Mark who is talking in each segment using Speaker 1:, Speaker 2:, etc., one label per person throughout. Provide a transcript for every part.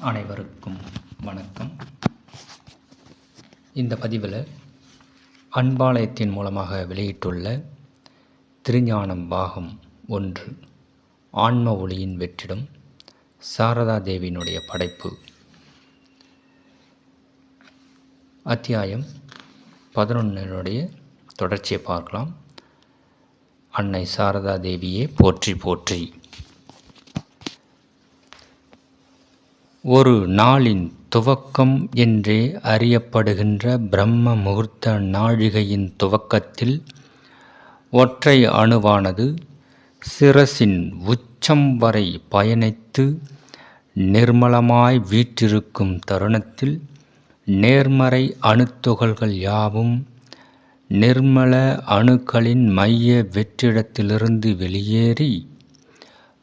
Speaker 1: அனைவருக்கும் வணக்கம். இந்த பதிவில் அன்பாலயத்தின் மூலமாக வெளியிட்டுள்ள திருஞானம் பாகம் ஒன்று ஆன்ம ஒளியின் வெற்றிடம் சாரதா தேவியினுடைய படைப்பு. அத்தியாயம் பதினொன்னுடைய தொடர்ச்சியை பார்க்கலாம். அன்னை சாரதா தேவியே போற்றி போற்றி. ஒரு நாளின் துவக்கம் என்றே அறியப்படுகின்ற பிரம்ம முகூர்த்த நாழிகையின் துவக்கத்தில் ஒற்றை அணுவானது சிரசின் உச்சம் வரை பயணித்து நிர்மலமாய் வீற்றிருக்கும் தருணத்தில் நேர்மறை அணுத்துகள்கள் யாவும் நிர்மல அணுக்களின் மைய வெற்றிடத்திலிருந்து வெளியேறி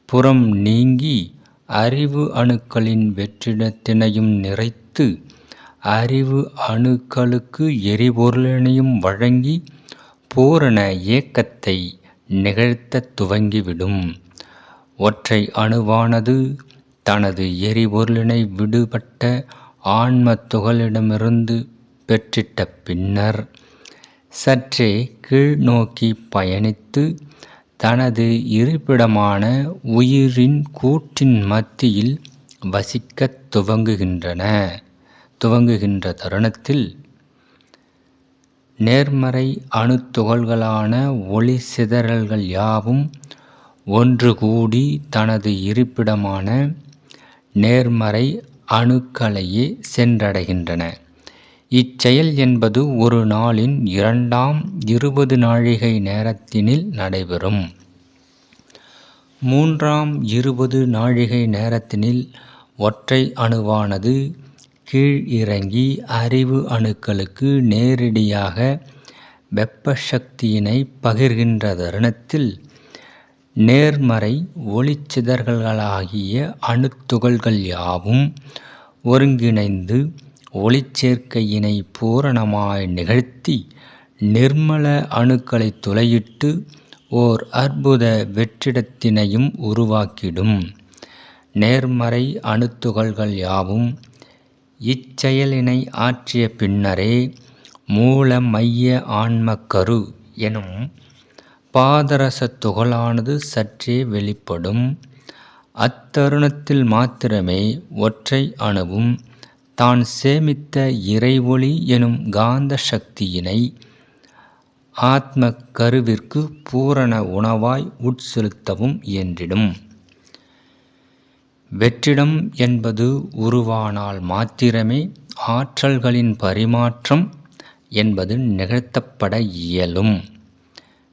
Speaker 1: புறம் நீங்கி அறிவு அணுக்களின் வெற்றிடத்தினையும் நிறைத்து அறிவு அணுக்களுக்கு எரிபொருளினையும் வழங்கி பூரண இயக்கத்தை நிகழ்த்த துவங்கிவிடும். ஒற்றை அணுவானது தனது எரிபொருளினை விடுபட்ட ஆன்ம துகளிடமிருந்து பெற்றிட்ட பின்னர் சற்றே கீழ்நோக்கி பயணித்து தனது இருப்பிடமான உயிரின் கூற்றின் மத்தியில் வசிக்கத் துவங்குகின்றன. துவங்குகின்ற தருணத்தில் நேர்மறை அணுத்துகள்களான ஒளி சிதறல்கள் யாவும் ஒன்று கூடி தனது இருப்பிடமான நேர்மறை அணுக்களையே சென்றடைகின்றன. இச்செயல் என்பது ஒரு நாளின் இரண்டாம் இருபது நாழிகை நேரத்தினில் நடைபெறும். மூன்றாம் இருபது நாழிகை நேரத்தினில் ஒற்றை அணுவானது கீழ் இறங்கி அறிவு அணுக்களுக்கு நேரடியாக வெப்ப சக்தியினை பகிர்கின்ற தருணத்தில் நேர்மறை ஒளிச்சிதறல்களாகிய அணுத்துகள்கள் யாவும் ஒருங்கிணைந்து ஒளிச்சேர்க்கையினை பூரணமாய் நிகழ்த்தி நிர்மல அணுக்களை துளையிட்டு ஓர் அற்புத வெற்றிடத்தினையும் உருவாக்கிடும். நேர்மறை அணுத்துகள்கள் யாவும் இச்செயலினை ஆற்றிய பின்னரே மூல மைய ஆன்மக்கரு எனும் பாதரச துகளானது சற்றே வெளிப்படும். அத்தருணத்தில் மாத்திரமே ஒற்றை அணுவும் தான் சேமித்த இறைவொளி எனும் காந்த சக்தியினை ஆத்ம கருவிற்கு பூரண உணவாய் உட்செலுத்தவும் இயன்றிடும். வெற்றிடம் என்பது உருவானால் மாத்திரமே ஆற்றல்களின் பரிமாற்றம் என்பது நிகழ்த்தப்பட இயலும்.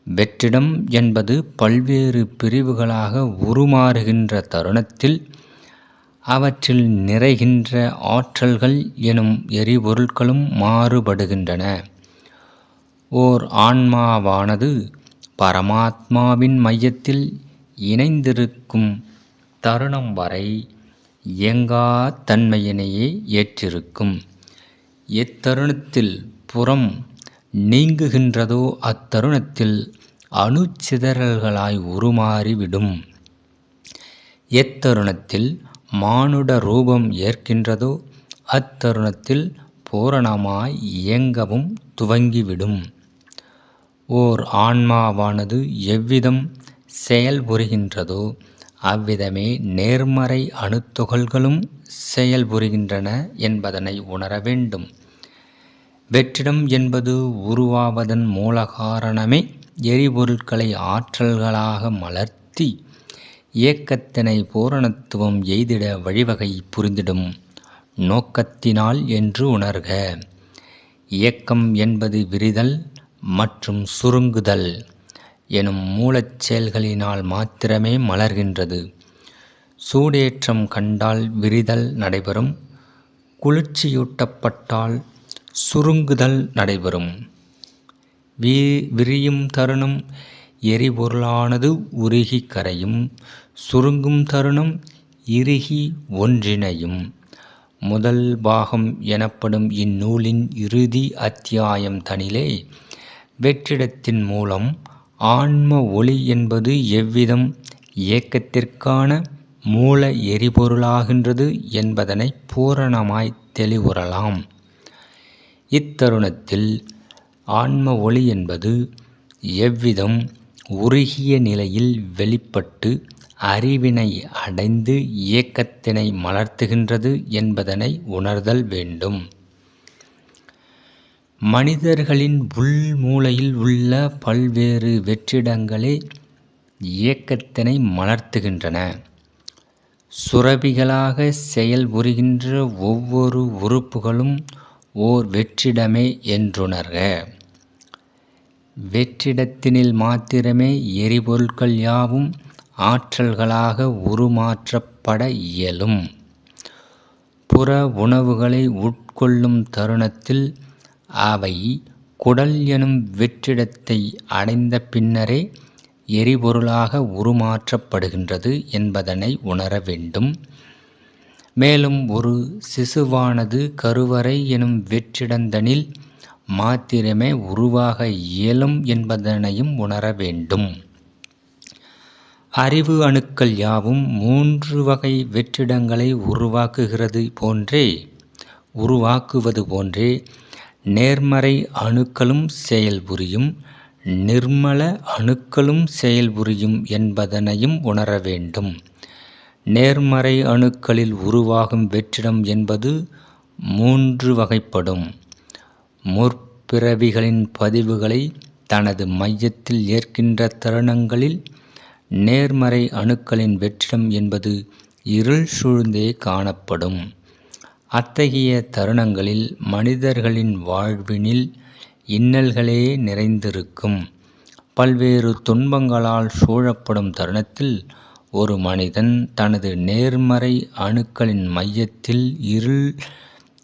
Speaker 1: வெற்றிடம் என்பது பல்வேறு பிரிவுகளாக உருமாறுகின்ற தருணத்தில் அவற்றில் நிறைகின்ற ஆற்றல்கள் எனும் எரிபொருட்களும் மாறுபடுகின்றன. ஓர் ஆன்மாவானது பரமாத்மாவின் மையத்தில் இணைந்திருக்கும் தருணம் வரை இயங்கா தன்மையினையே ஏற்றிருக்கும். எத்தருணத்தில் புறம் நீங்குகின்றதோ அத்தருணத்தில் அணுச்சிதறல்களாய் உருமாறிவிடும். எத்தருணத்தில் மானுட ரூபம் ஏற்கின்றதோ அத்தருணத்தில் பூரணமாய் இயங்கவும் துவங்கிவிடும். ஓர் ஆன்மாவானது எவ்விதம் செயல்புரிகின்றதோ அவ்விதமே நேர்மறை அணுத்துகள்களும் செயல்புரிகின்றன என்பதனை உணர வேண்டும். வெற்றிடம் என்பது உருவாவதன் மூல காரணமே எரிபொருட்களை ஆற்றல்களாக மலர்த்தி இயக்கத்தினை பூரணத்துவம் எய்திட வழிவகை புரிந்திடும் நோக்கத்தினால் என்று உணர்க. இயக்கம் என்பது விரிதல் மற்றும் சுருங்குதல் எனும் மூலச் செயல்களினால் மாத்திரமே மலர்கின்றது. சூடேற்றம் கண்டால் விரிதல் நடைபெறும் குளிர்ச்சியூட்டப்பட்டால் சுருங்குதல் நடைபெறும். வீ விரியும் தருணம் எரிபொருளானது உருகி கரையும் சுருங்கும் தருணம் இறுகி ஒன்றிணையும். முதல் பாகம் எனப்படும் இந்நூலின் இறுதி அத்தியாயம் தனிலே வெற்றிடத்தின் மூலம் ஆன்ம ஒளி என்பது எவ்விதம் இயக்கத்திற்கான மூல எரிபொருளாகின்றது என்பதனை பூரணமாய் தெளிவுறலாம். இத்தருணத்தில் ஆன்ம ஒளி என்பது எவ்விதம் உருகிய நிலையில் வெளிப்பட்டு அறிவினை அடைந்து இயக்கத்தினை மலர்த்துகின்றது என்பதனை உணர்தல் வேண்டும். மனிதர்களின் உள்மூலையில் உள்ள பல்வேறு வெற்றிடங்களே இயக்கத்தினை மலர்த்துகின்றன. சுரபிகளாக செயல்புரிகின்ற ஒவ்வொரு உறுப்புகளும் ஓர் வெற்றிடமே என்றுணர்க. வெற்றிடத்தினில் மாத்திரமே எரிபொருட்கள் யாவும் ஆற்றல்களாக உருமாற்றப்பட இயலும். புற உணவுகளை உட்கொள்ளும் தருணத்தில் அவை குடல் எனும் வெற்றிடத்தை அடைந்த பின்னரே எரிபொருளாக உருமாற்றப்படுகின்றது என்பதனை உணர வேண்டும். மேலும் ஒரு சிசுவானது கருவறை எனும் வெற்றிடந்தனில் மாத்திரமே உருவாக இயலும் என்பதனையும் உணர வேண்டும். அறிவு அணுக்கள் யாவும் மூன்று வகை வெற்றிடங்களை உருவாக்குகிறது போன்றே உருவாக்குவது போன்றே நேர்மறை அணுக்களும் செயல்புரியும் நிர்மல அணுக்களும் செயல்புரியும் என்பதனையும் உணர வேண்டும். நேர்மறை அணுக்களில் உருவாகும் வெற்றிடம் என்பது மூன்று வகைப்படும். முற்பிறவிகளின் பதிவுகளை தனது மையத்தில் ஏற்கின்ற தருணங்களில் நேர்மறை அணுக்களின் வெற்றிடம் என்பது இருள் சூழ்ந்தே காணப்படும். அத்தகைய தருணங்களில் மனிதர்களின் வாழ்வினில் இன்னல்களே நிறைந்திருக்கும். பல்வேறு துன்பங்களால் சூழப்படும் தருணத்தில் ஒரு மனிதன் தனது நேர்மறை அணுக்களின் மையத்தில் இருள்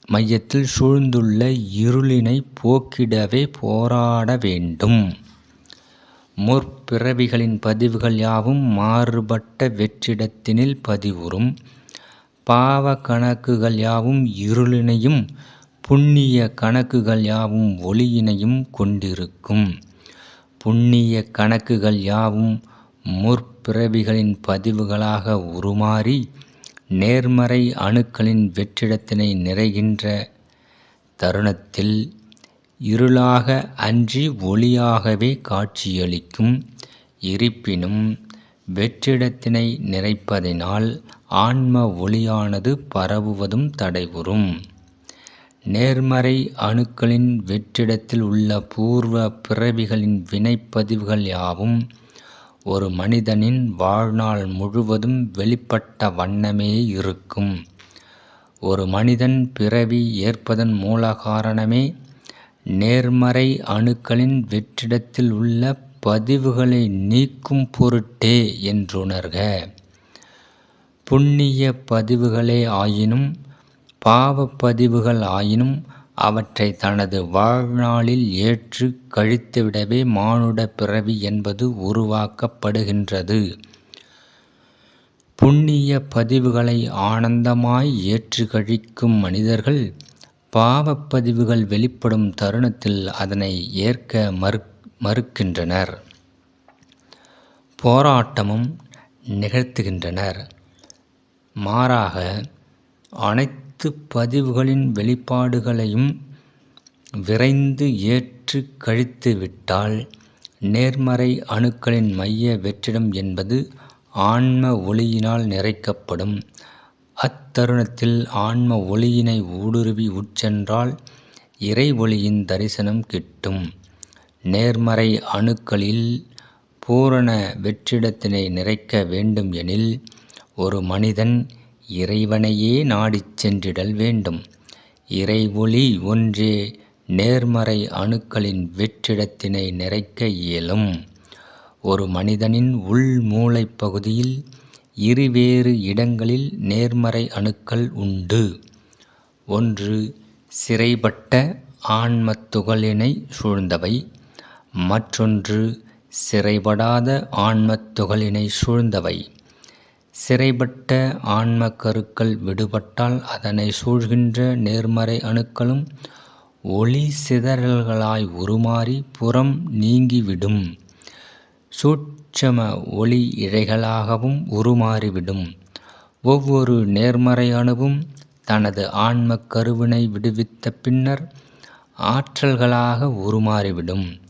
Speaker 1: மையத்தில் சூழ்ந்துள்ள இருளினை போக்கிடவே போராட வேண்டும். முற்பிறவிகளின் பதிவுகள் யாவும் மாறுபட்ட வெற்றிடத்தினில் பதிவுறும். பாவ கணக்குகள் யாவும் இருளினையும் புண்ணிய கணக்குகள் யாவும் ஒளியினையும் கொண்டிருக்கும். புண்ணிய கணக்குகள் யாவும் முற்பிறவிகளின் பதிவுகளாக உருமாறி நேர்மறை அணுக்களின் வெற்றிடத்தினை நிறைகின்ற தருணத்தில் இருளாக அன்றி ஒளியாகவே காட்சியளிக்கும். இருப்பினும் வெற்றிடத்தினை நிறைப்பதினால் ஆன்ம ஒளியானது பரவுவதும் தடைபுறும். நேர்மறை அணுக்களின் வெற்றிடத்தில் உள்ள பூர்வ பிறவிகளின் வினைப்பதிவுகள் யாவும் ஒரு மனிதனின் வாழ்நாள் முழுவதும் வெளிப்பட்ட வண்ணமே இருக்கும். ஒரு மனிதன் பிறவி ஏற்பதன் மூல காரணமே நேர்மறை அணுக்களின் வெற்றிடத்தில் உள்ள பதிவுகளை நீக்கும் பொருட்டே என்றுணர்க. புண்ணிய பதிவுகளே ஆயினும் பாவப்பதிவுகள் ஆயினும் அவற்றை தனது வாழ்நாளில் ஏற்று கழித்துவிடவே மானுட பிறவி என்பது உருவாக்கப்படுகின்றது. புண்ணிய பதிவுகளை ஆனந்தமாய் ஏற்று கழிக்கும் மனிதர்கள் பாவப்பதிவுகள் வெளிப்படும் தருணத்தில் அதனை ஏற்க மறு மறுக்கின்றனர். போராட்டமும் நிகழ்த்துகின்றனர். மாறாக அனைத்து பதிவுகளின் வெளிப்பாடுகளையும் விரைந்து ஏற்று கழித்து விட்டால் நேர்மறை அணுக்களின் மைய வெற்றிடம் என்பது ஆன்ம ஒளியினால் நிறைக்கப்படும் அத்தருணத்தில் ஆன்ம ஒளியினை ஊடுருவி உட்சென்றால் இறை ஒளியின் தரிசனம் கிட்டும். நேர்மறை அணுக்களில் பூரண வெற்றிடத்தினை நிறைக்க வேண்டும் எனில் ஒரு மனிதன் இறைவனையே நாடிச் சென்றிடல் வேண்டும். இறை ஒளி ஒன்றே நேர்மறை அணுக்களின் வெற்றிடத்தினை நிறைக்க இயலும். ஒரு மனிதனின் உள் மூளைப் பகுதியில் இருவேறு இடங்களில் நேர்மறை அணுக்கள் உண்டு. ஒன்று சிறைப்பட்ட ஆன்மத் துகளினை சூழ்ந்தவை. மற்றொன்று சிறைபடாத ஆன்மத் துகளினை சூழ்ந்தவை. சிறைப்பட்ட ஆன்ம கருக்கள் விடுபட்டால் அதனை சூழ்கின்ற நேர்மறை அணுக்களும் ஒளி சிதறல்களாய் உருமாறி புறம் நீங்கிவிடும். சூட் சூட்சம ஒளி இழைகளாகவும் உருமாறிவிடும். ஒவ்வொரு நேர்மறை அணுவும் தனது ஆன்மக் கருவினை விடுவித்த பின்னர் ஆற்றல்களாக உருமாறிவிடும்.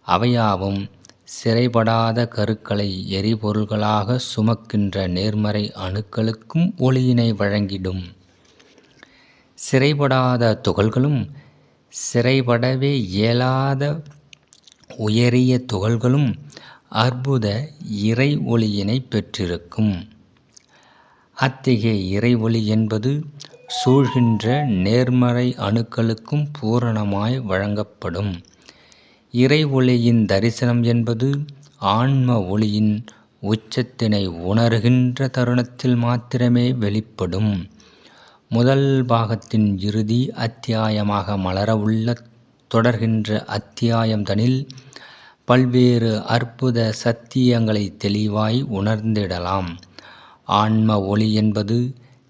Speaker 1: அவையாவும் சிறைபடாத கருக்களை எரிபொருள்களாக சுமக்கின்ற நேர்மறை அணுக்களுக்கும் ஒளியினை வழங்கிடும். சிறைபடாத துகள்களும் சிறைபடவே இயலாத உயரிய துகள்களும் அற்புத இறை ஒளியினை பெற்றிருக்கும். அத்தகைய இறை ஒளி என்பது சூழ்கின்ற நேர்மறை அணுக்களுக்கும் பூரணமாய் வழங்கப்படும். இறை ஒளியின் தரிசனம் என்பது ஆன்ம ஒளியின் உச்சத்தினை உணர்கின்ற தருணத்தில் மாத்திரமே வெளிப்படும். முதல் பாகத்தின் இறுதி அத்தியாயமாக மலரவுள்ள தொடர்கின்ற அத்தியாயம்தனில் பல்வேறு அற்புத சத்தியங்களை தெளிவாய் உணர்ந்திடலாம். ஆன்ம ஒளி என்பது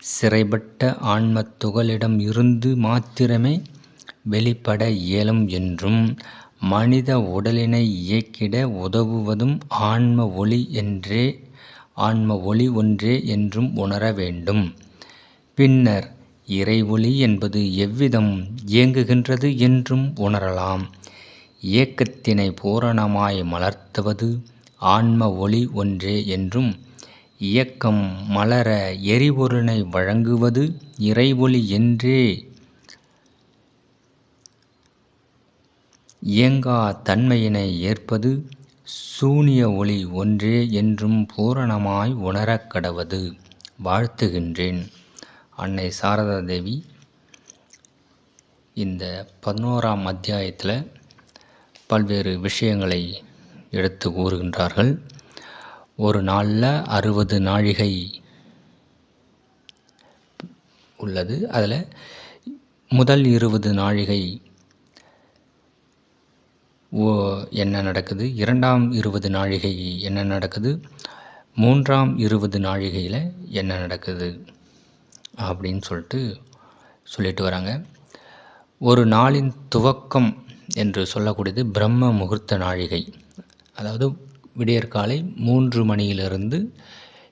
Speaker 1: சிறைப்பட்ட ஆன்ம துகளிடம் இருந்து மாத்திரமே வெளிப்பட இயலும் என்றும் மனித உடலினை இயக்கிட உதவுவதும் ஆன்ம ஒளி என்றே ஆன்ம ஒளி ஒன்றே என்றும் உணர வேண்டும். பின்னர் இறை ஒளி என்பது எவ்விதம் இயங்குகின்றது என்றும் உணரலாம். இயக்கத்தினை பூரணமாய் மலர்த்துவது ஆன்ம ஒளி ஒன்றே என்றும் இயக்கம் மலர எரிபொருளை வழங்குவது இறைவொளி என்றே இயங்கா தன்மையினை ஏற்பது சூனிய ஒளி ஒன்றே என்றும் பூரணமாய் உணரக் கடவது. வாழ்த்துகின்றேன். அன்னை சாரதா தேவி இந்த பதினோராம் அத்தியாயத்தில் பல்வேறு விஷயங்களை எடுத்து கூறுகின்றார்கள். ஒரு நாளில் அறுபது நாழிகை உள்ளது. அதில் முதல் இருபது நாழிகை ஓ என்ன நடக்குது? இரண்டாம் இருபது நாழிகை என்ன நடக்குது? மூன்றாம் இருபது நாழிகையில் என்ன நடக்குது? அப்படின்னு சொல்லிட்டு சொல்லிட்டு வராங்க. ஒரு நாளின் துவக்கம் என்று சொல்லக்கூடியது பிரம்ம முகூர்த்த நாழிகை. அதாவது விடியற்காலை மூன்று மணியிலிருந்து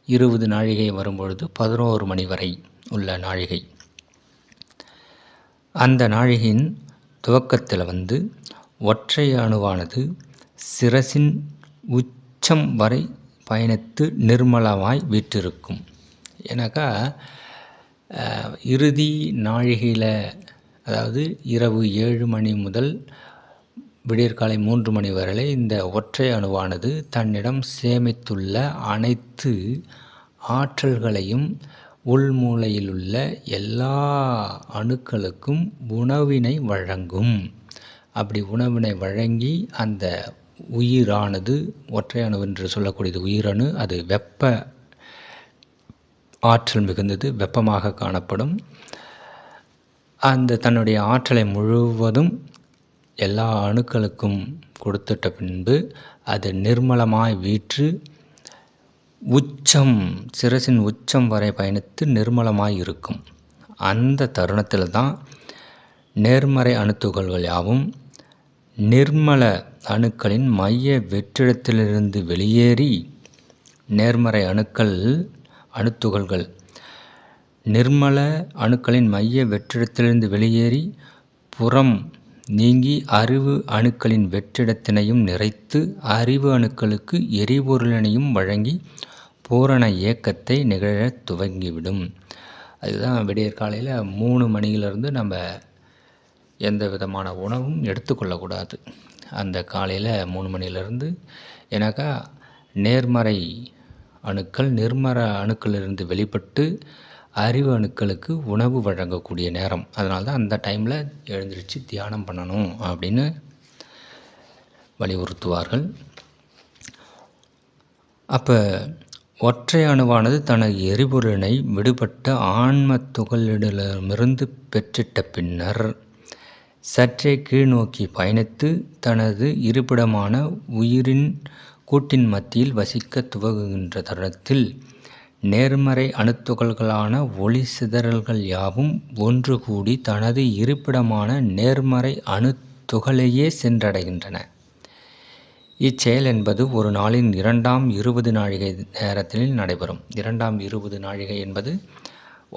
Speaker 1: இருபது நாழிகை வரும்பொழுது பதினோரு மணி வரை உள்ள நாழிகை. அந்த நாழிகையின் துவக்கத்தில் வந்து ஒற்றை அணுவானது சிரசின் உச்சம் வரை பயணித்து நிர்மலமாய் வீற்றிருக்கும். ஏன்னாக்கா இறுதி நாழிகையில் அதாவது இரவு ஏழு மணி முதல் விடியற்காலை மூன்று மணி வரை இந்த ஒற்றை அணுவானது தன்னிடம் சேமித்துள்ள அனைத்து ஆற்றல்களையும் உள்மூலையிலுள்ள எல்லா அணுக்களுக்கும் உணவினை வழங்கும். அப்படி உணவினை வழங்கி அந்த உயிரானது ஒற்றை அணு என்று சொல்லக்கூடியது உயிரணு அது வெப்ப ஆற்றல் மிகுந்தது வெப்பமாக காணப்படும். அந்த தன்னுடைய ஆற்றலை முழுவதும் எல்லா அணுக்களுக்கும் கொடுத்துட்ட பின்பு அது நிர்மலமாய் வீற்று உச்சம் சிரசின் உச்சம் வரை பயணித்து நிர்மலமாய் இருக்கும். அந்த தருணத்தில் தான் நேர்மறை அணுத்துகள்கள் யாவும் நிர்மல அணுக்களின் மைய வெற்றிடத்திலிருந்து வெளியேறி நேர்மறை அணுக்கள் அணுத்துகள்கள் நிர்மல அணுக்களின் மைய வெற்றிடத்திலிருந்து வெளியேறி புறம் நீங்கி அறிவு அணுக்களின் வெற்றிடத்தினையும் நிறைத்து அறிவு அணுக்களுக்கு எரிபொருளினையும் வழங்கி பூரண இயக்கத்தை நிகழத் துவங்கிவிடும். அதுதான் விடியற் காலையில் மூணு மணியிலிருந்து நம்ம எந்த விதமான உணவும் எடுத்துக்கொள்ளக்கூடாது. அந்த காலையில் மூணு மணியிலேருந்து ஏன்னாக்கா நேர்மறை அணுக்கள் நிர்மற அணுக்களிலிருந்து வெளிப்பட்டு அறிவு அணுக்களுக்கு உணவு வழங்கக்கூடிய நேரம். அதனால தான் அந்த டைமில் எழுந்திரிச்சு தியானம் பண்ணணும் அப்படின்னு வலியுறுத்துவார்கள். அப்போ ஒற்றை அணுவானது தனது எரிபொருளினை விடுபட்ட ஆன்ம துகளிடமிருந்து பெற்றிட்ட பின்னர் சற்றே கீழ்நோக்கி பயணித்து தனது இருப்பிடமான உயிரின் கூட்டின் மத்தியில் வசிக்க துவங்குகின்ற தருணத்தில் நேர்மறை அணுத்துகள்களான ஒளி சிதறல்கள் யாவும் ஒன்று கூடி தனது இருப்பிடமான நேர்மறை அணுத்துகளையே சென்றடைகின்றன. இச்செயல் என்பது ஒரு நாளின் இரண்டாம் இருபது நாழிகை நேரத்தில் நடைபெறும். இரண்டாம் இருபது நாழிகை என்பது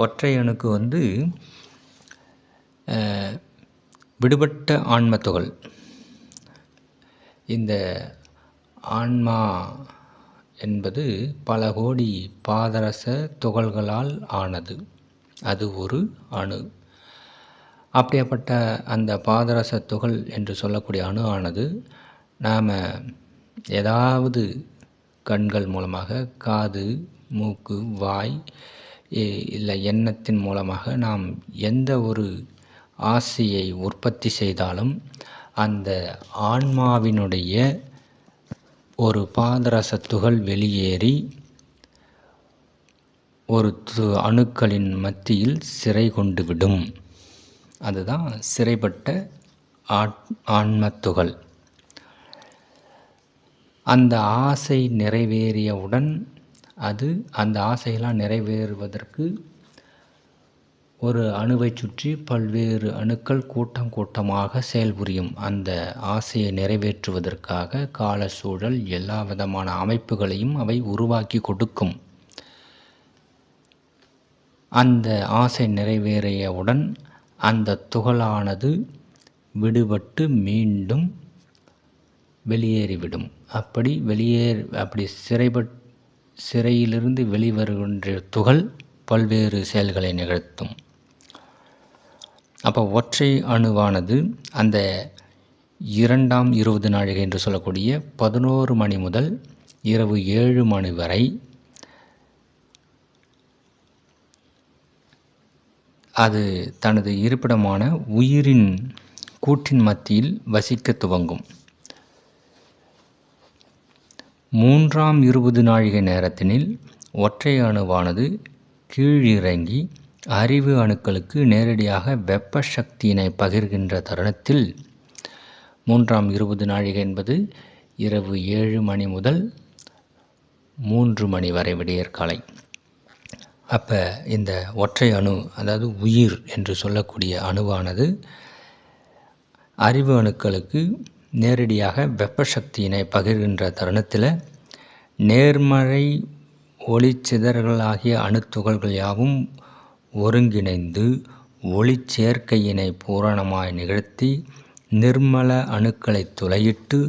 Speaker 1: ஒற்றை அணுக்கு வந்து விடுபட்ட ஆன்ம துகள். இந்த ஆன்மா என்பது பல கோடி பாதரச துகள்களால் ஆனது. அது ஒரு அணு. அப்படியாப்பட்ட அந்த பாதரச துகள் என்று சொல்லக்கூடிய அணு ஆனது நாம் ஏதாவது கண்கள் மூலமாக காது மூக்கு வாய் இ- இல்லை எண்ணத்தின் மூலமாக நாம் எந்த ஒரு ஆசையை உற்பத்தி செய்தாலும் அந்த ஆன்மாவினுடைய ஒரு பாதரசத்துகள் வெளியேறி ஒரு து அணுக்களின் மத்தியில் சிறை கொண்டு விடும். அதுதான் சிறைப்பட்ட ஆட் அந்த ஆசை நிறைவேறியவுடன் அது அந்த ஆசையெல்லாம் நிறைவேறுவதற்கு ஒரு அணுவை சுற்றி பல்வேறு அணுக்கள் கூட்டம் கூட்டமாக செயல்புரியும். அந்த ஆசையை நிறைவேற்றுவதற்காக கால சூழல் எல்லா விதமான அமைப்புகளையும் அவை உருவாக்கி கொடுக்கும். அந்த ஆசை நிறைவேறியவுடன் அந்த துகளானது விடுபட்டு மீண்டும் வெளியேறிவிடும். அப்படி வெளியே அப்படி சிறைபட் சிறையிலிருந்து வெளிவருகின்ற துகள் பல்வேறு செயல்களை நிகழ்த்தும். அப்போ ஒற்றை அணுவானது அந்த இரண்டாம் இருபது நாழிகை என்று சொல்லக்கூடிய பதினோரு மணி முதல் இரவு ஏழு மணி வரை அது தனது இருப்பிடமான உயிரின் கூட்டின் மத்தியில் வசிக்க துவங்கும். மூன்றாம் இருபது நாழிகை நேரத்தினில் ஒற்றை அணுவானது கீழிறங்கி அறிவு அணுக்களுக்கு நேரடியாக வெப்ப சக்தியினை பகிர்கின்ற தருணத்தில் மூன்றாம் இருபது நாழிகை என்பது இரவு ஏழு மணி முதல் மூன்று மணி வரை விடியற்காலை. அப்போ இந்த ஒற்றை அணு அதாவது உயிர் என்று சொல்லக்கூடிய அணுவானது அறிவு அணுக்களுக்கு நேரடியாக வெப்ப சக்தியினை பகிர்கின்ற தருணத்தில் நேர்மறை ஒளிச்சிதறல்களாகிய அணுத்துகள்கள் யாவும் ஒருங்கிணைந்து ஒளிச்சேர்க்கையினை பூரணமாய் நிகழ்த்தி நிர்மல அணுக்களை துளையிட்டு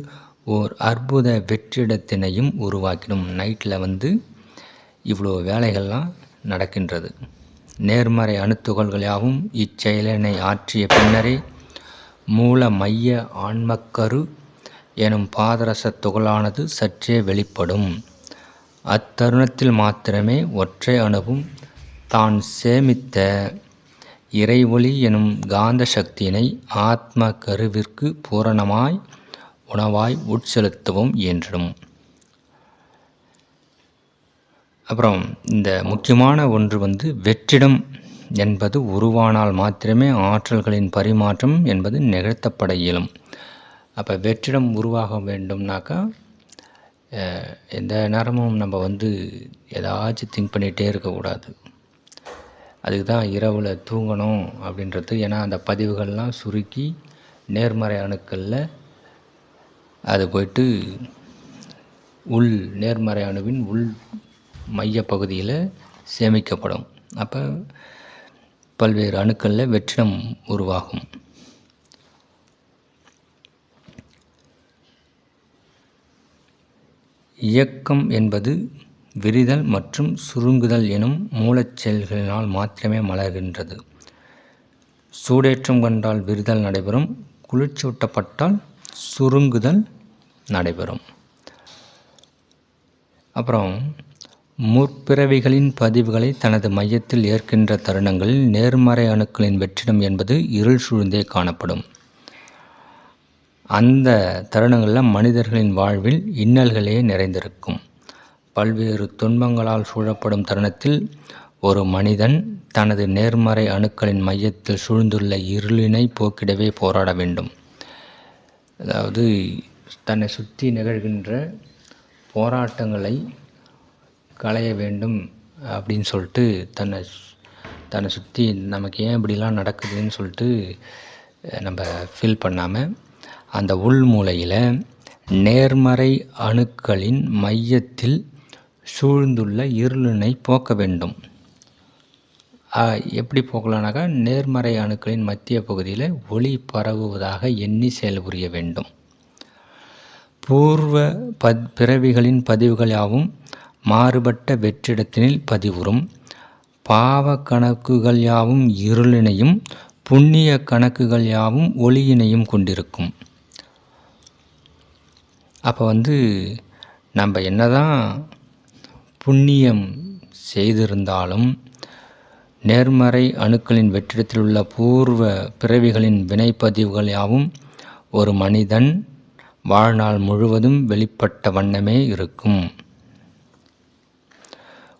Speaker 1: ஓர் அற்புத வெற்றிடத்தினையும் உருவாக்கிடும் நைட்டில் வந்து இவ்வளோ வேலைகள்லாம் நடக்கின்றது. நேர்மறை அணுத்துகள்கள் யாவும் இச்செயலினை ஆற்றிய பின்னரே மூல மைய ஆன்மக்கரு எனும் பாதரச துகளானது சற்றே வெளிப்படும். அத்தருணத்தில் மாத்திரமே ஒற்றை அணுவும் தான் சேமித்த இறைவொளி எனும் காந்த சக்தியினை ஆத்ம கருவிற்கு பூரணமாய் உணவாய் உட்செலுத்தவும் இயன்றும் அப்புறம் இந்த முக்கியமான ஒன்று வந்து வெற்றிடம் என்பது உருவானால் மாத்திரமே ஆற்றல்களின் பரிமாற்றம் என்பது நிகழ்த்தப்பட இயலும். அப்போ வெற்றிடம் உருவாக வேண்டும்னாக்கா எந்த நேரமும் நம்ம வந்து ஏதாச்சும் திங்க் பண்ணிகிட்டே இருக்கக்கூடாது. அதுக்கு தான் இரவில் தூங்கணும் அப்படின்றது. ஏன்னா அந்த பதிவுகள்லாம் சுருக்கி நேர்மறை அணுக்களில் அது போயிட்டு உள் நேர்மறை அணுவின் உள் மைய பகுதியில் சேமிக்கப்படும். அப்போ பல்வேறு அணுக்களில் வெற்றிடம் உருவாகும். இயக்கம் என்பது விரிதல் மற்றும் சுருங்குதல் எனும் மூலச் செயல்களினால் மாத்திரமே மலர்கின்றது. சூடேற்றம் கண்டால் விரிதல் நடைபெறும் குளிர்ச்சியூட்டப்பட்டால் சுருங்குதல் நடைபெறும். அப்புறம் முற்பிறவிகளின் பதிவுகளை தனது மையத்தில் ஏற்கின்ற தருணங்களில் நேர்மறை அணுக்களின் வெற்றிடம் என்பது இருள் சூழ்ந்தே காணப்படும். அந்த தருணங்களில் மனிதர்களின் வாழ்வில் இன்னல்களே நிறைந்திருக்கும். பல்வேறு துன்பங்களால் சூழப்படும் தருணத்தில் ஒரு மனிதன் தனது நேர்மறை அணுக்களின் மையத்தில் சூழ்ந்துள்ள இருளினை போக்கிடவே போராட வேண்டும். அதாவது தன்னை சுற்றி நிகழ்கின்ற போராட்டங்களை களைய வேண்டும் அப்படின்னு சொல்லிட்டு தன்னை தன்னை சுற்றி நமக்கு ஏன் இப்படிலாம் நடக்குதுன்னு சொல்லிட்டு நம்ம ஃபீல் பண்ணாமல் அந்த உள் மூலையில் நேர்மறை அணுக்களின் மையத்தில் சூழ்ந்துள்ள இருளினை போக்க வேண்டும். எப்படி போக்கலானாக்கா நேர்மறை அணுக்களின் மத்திய பகுதியில் ஒளி பரவுவதாக எண்ணி செயல்புரிய வேண்டும். பூர்வ பத் பிறவிகளின் பதிவுகள் யாவும் மாறுபட்ட வெற்றிடத்தினில் பதிவுறும். பாவ கணக்குகள் யாவும் இருளினையும் புண்ணிய கணக்குகள் யாவும் ஒளியினையும் கொண்டிருக்கும். அப்போ வந்து நம்ம என்ன தான் புண்ணியம் செய்திருந்தாலும் நேர்மறை அணுக்களின் வெற்றிடத்தில் உள்ள பூர்வ பிறவிகளின் வினைப்பதிவுகள் யாவும் ஒரு மனிதன் வாழ்நாள் முழுவதும் வெளிப்பட்ட வண்ணமே இருக்கும்.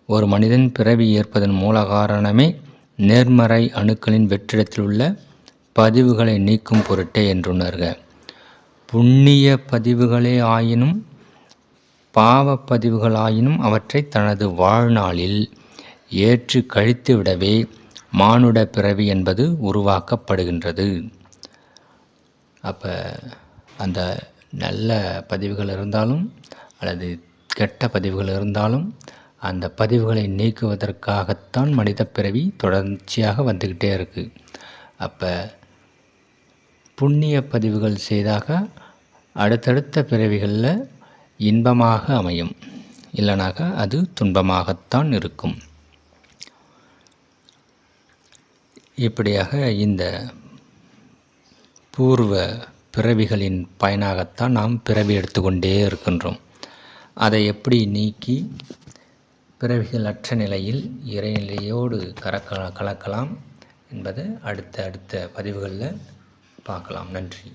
Speaker 1: ஒரு மனிதன் பிறவி ஏற்பதன் மூல காரணமே நேர்மறை அணுக்களின் வெற்றிடத்தில் உள்ள பதிவுகளை நீக்கும் பொருட்டே என்றுணர்க. புண்ணிய பதிவுகளே ஆயினும் பாவப்பதிவுகளாயினும் அவற்றை தனது வாழ்நாளில் ஏற்று கழித்துவிடவே மானுட பிறவி என்பது உருவாக்கப்படுகின்றது. அப்போ அந்த நல்ல பதிவுகள் இருந்தாலும் அல்லது கெட்ட பதிவுகள் இருந்தாலும் அந்த பதிவுகளை நீக்குவதற்காகத்தான் மனித பிறவி தொடர்ச்சியாக வந்துக்கிட்டே இருக்குது அப்போ புண்ணிய பதிவுகள் செய்தாக அடுத்தடுத்த பிறவிகளில் இன்பமாக அமையும். இல்லைனாக்கா அது துன்பமாகத்தான் இருக்கும். இப்படியாக இந்த பூர்வ பிறவிகளின் பயனாகத்தான் நாம் பிறவி எடுத்துக்கொண்டே இருக்கின்றோம். அதை எப்படி நீக்கி பிறவிகள் அற்ற நிலையில் இறைநிலையோடு கலக்க கலக்கலாம் என்பதை அடுத்த அடுத்த பதிவுகளில் பார்க்கலாம். நன்றி.